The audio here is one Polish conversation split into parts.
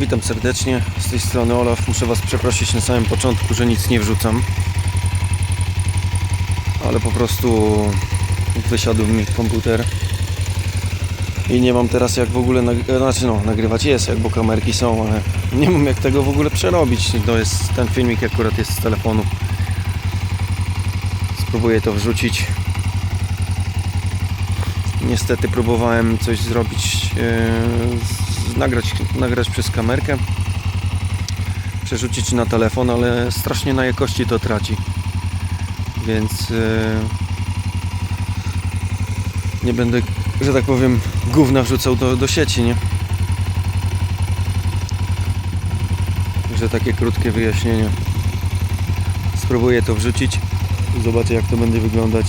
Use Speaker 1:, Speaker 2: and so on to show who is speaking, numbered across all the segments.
Speaker 1: witam serdecznie. Z tej strony Olaf. Muszę Was przeprosić na samym początku, że nic nie wrzucam. Ale po prostu wysiadł mi komputer. I nie mam teraz jak w ogóle, nag- znaczy no, nagrywać jest, jak bo kamerki są, ale nie mam jak tego w ogóle przerobić. To jest ten filmik akurat jest z telefonu. Spróbuję to wrzucić. Niestety próbowałem coś zrobić, e, z- nagrać, nagrać przez kamerkę, przerzucić na telefon, ale strasznie na jakości to traci. Więc e, nie będę, że tak powiem, gówna wrzucał do, do sieci, nie? Że takie krótkie wyjaśnienie. Spróbuję to wrzucić. Zobaczę jak to będzie wyglądać.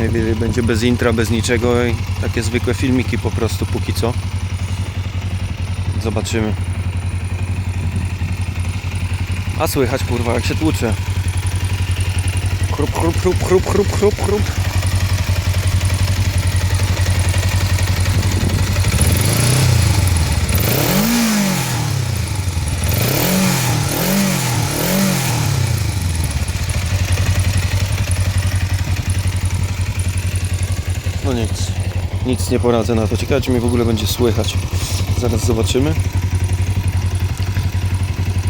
Speaker 1: Najwyżej będzie bez intra, bez niczego i takie zwykłe filmiki po prostu póki co. Zobaczymy. A słychać kurwa jak się tłucze. Chrup, chrup, chrup, chrup, chrup, chrup, chrup. No nic. Nic nie poradzę na to. Ciekawe czy mnie w ogóle będzie słychać. Zaraz zobaczymy.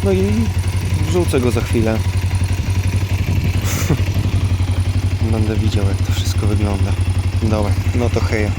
Speaker 1: No i wrzucę go za chwilę. Będę widział jak to wszystko wygląda. Dobra, no to heja.